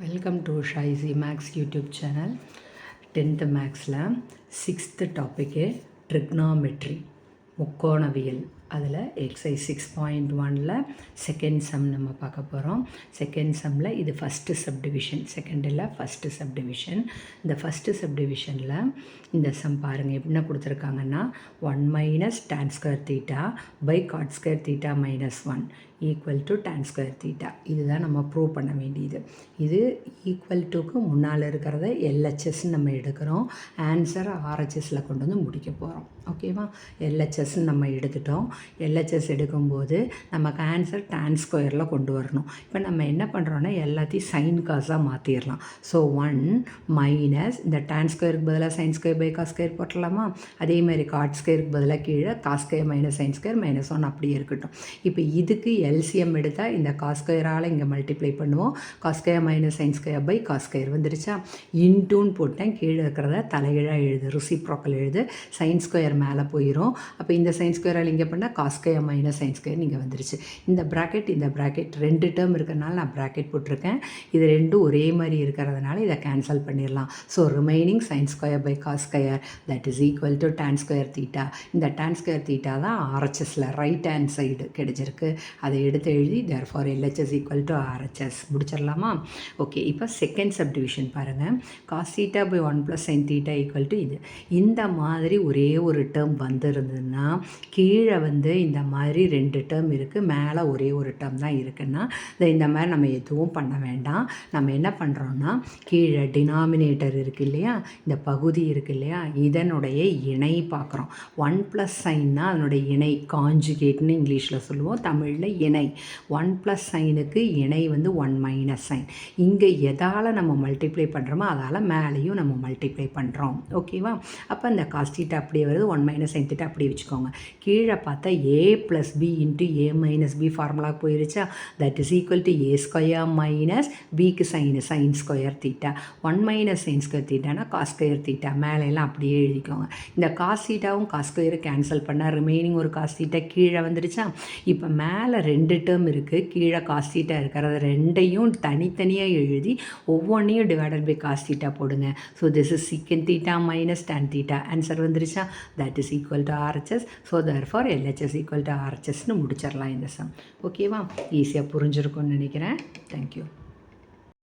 Welcome to ஷைசி maths YouTube channel tenth மேக்ஸில் sixth topic trigonometry முக்கோணவியல். அதில் எக்ஸைஸ் சிக்ஸ் பாயிண்ட் ஒனில் செகண்ட் சம் நம்ம பார்க்க போகிறோம் செகண்ட் சம்மில் இது ஃபஸ்ட்டு சப்டிவிஷன் செகண்டில் ஃபஸ்ட்டு சப்டிவிஷன் இந்த ஃபஸ்ட்டு சப்டிவிஷனில் இந்த சம் பாருங்கள் என்ன கொடுத்துருக்காங்கன்னா one minus tan square theta by cot square theta minus one equal to tan square theta இதுதான் நம்ம ப்ரூவ் பண்ண வேண்டியது. இது ஈக்குவல் டுக்கு முன்னால் இருக்கிறத எல்ஹெச்எஸ்ன்னு நம்ம எடுக்கிறோம். ஆன்சரை ஆர்ஹெச்எஸில் கொண்டு வந்து முடிக்க போகிறோம் ஓகேவா எல்ஹெச்எஸ்ன்னு நம்ம எடுத்துட்டோம். எல்ஹெச்எஸ் எடுக்கும்போது நமக்கு ஆன்சர் tan ஸ்கொயரில் கொண்டு வரணும். இப்போ நம்ம என்ன பண்ணுறோன்னா எல்லாத்தையும் சைன் காசாக மாற்றிடலாம் ஸோ ஒன் மைனஸ் இந்த tan ஸ்கொயருக்கு பதிலாக sine square by cos square போட்டலாமா? அதே மாதிரி காட் ஸ்கொயருக்கு பதிலாக கீழே cos square minus sine square minus one அப்படியே இருக்கட்டும். இப்போ இதுக்கு எல்சிஎம் எடுத்தால் இந்த காஸ் ஸ்கொயரால் இங்கே மல்டிப்ளை பண்ணுவோம். Cos square minus sine square by cos square வந்துருச்சா? இன்டூன்னு போட்டேன். கீழே இருக்கிறத தலைகீழாக எழுது ருசி ப்ராக்கல் எழுது. சைன் ஸ்கொயர் மேலே போயிடும் அப்போ இந்த சைன் ஸ்கொயரால் இங்கே பண்ணால் பார்த்தீங்கன்னா ஸ்கொயர் மைனஸ் சைன் நீங்கள் இங்கே வந்துருச்சு. இந்த ப்ராக்கெட் இந்த ப்ராக்கெட் ரெண்டு டேர்ம் இருக்கிறனால நான் ப்ராக்கெட் போட்டிருக்கேன். இது ரெண்டும் ஒரே மாதிரி இருக்கிறதுனால இதை கேன்சல் பண்ணிடலாம். So remaining sine square by cos square that is equal to tan square theta இந்த tan ஸ்கொயர் தீட்டா தான் ஆர்ஹெச்எஸில் ரைட் ஹேண்ட் சைடு கிடைச்சிருக்கு. அதை எடுத்து எழுதி therefore LHS equal to RHS முடிச்சிடலாமா? Okay இப்போ செகண்ட் சப்டிவிஷன் பாருங்கள் cos theta by one plus sine theta equal to இது. இந்த மாதிரி ஒரே ஒரு டேர்ம் வந்திருந்ததுன்னா கீழே வந்து வந்து இந்த மாதிரி ரெண்டு டேர்ம் இருக்குது மேலே ஒரே ஒரு டேர்ம் தான் இருக்குன்னா இந்த இந்த மாதிரி நம்ம எதுவும் பண்ண வேண்டாம். நம்ம என்ன பண்ணுறோன்னா கீழே டினாமினேட்டர் இருக்குது இல்லையா? இந்த பகுதி இருக்குது இல்லையா? இதனுடைய இணை பார்க்குறோம். ஒன் ப்ளஸ் சைன்னா அதனுடைய இணை. காஞ்சுகேட்னு இங்கிலீஷில் சொல்லுவோம். தமிழில் இணை. ஒன் ப்ளஸ் சைனுக்கு இணை வந்து ஒன் மைனஸ் சைன் இங்கே எதால் நம்ம மல்டிப்ளை பண்ணுறோமோ அதால் மேலேயும் நம்ம மல்டிப்ளை பண்ணுறோம் ஓகேவா அப்போ இந்த காஸ்டீட்டை அப்படியே வருது. ஒன் மைனஸ் சைன் திட்ட அப்படியே வச்சுக்கோங்க. கீழே பார்த்தா A plus B into A minus B formula போயிருச்சா? That is equal to A square minus பிக்கு sine sine square theta one minus sine square தீட்டானா cos square theta மேலெல்லாம் அப்படியே எழுதிக்கோங்க. இந்த காஸ் தீட்டாவும் காஸ் ஸ்கொயரை கேன்சல் பண்ணால் ரிமைனிங் ஒரு காஸ் தீட்டா கீழே வந்துருச்சா? இப்போ மேலே ரெண்டு டேர்ம் இருக்குது கீழே காஸ் தீட்டா இருக்கிறது ரெண்டையும் தனித்தனியாக எழுதி ஒவ்வொன்றையும் டிவைடட் பை காஸ் தீட்டா போடுங்க. So this is sec theta minus tan theta answer வந்துருச்சா? That is equal to RHS so therefore HS equal to ஆர்ஹெச்எஸ்னு முடிச்சிடலாம் இந்த சம் ஓகேவா ஈஸியாக புரிஞ்சிருக்கும்னு நினைக்கிறேன். தேங்க்யூ